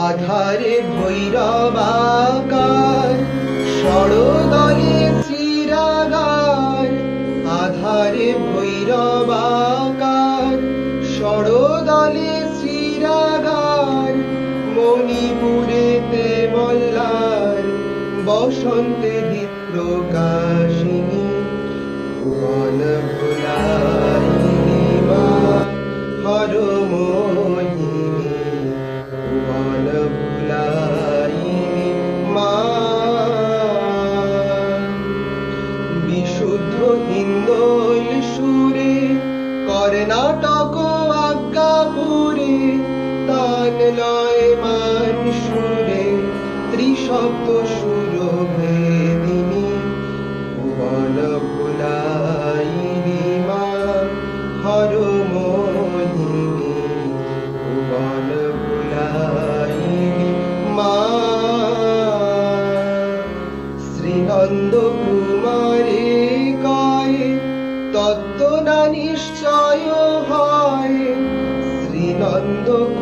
আধারে ভৈরবাকার সরদয়ে চিরাগার আধারে ভৈরবাকার সরদলে চিরাগার মণিপুরেতে মল্লার বসন্তে আজ্ঞাপুরে তান লয় মান সুরে ত্রিশব্দ সুর ভেদিনী ভুবন ভুলাইনি মা হরমোহিনী cuando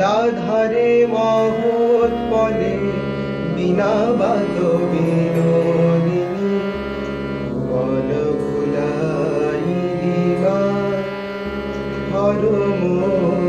মূলাধারে মহৎ বিনা বাদ বিনোদিনী মন ভুলাই দিবা হর মোর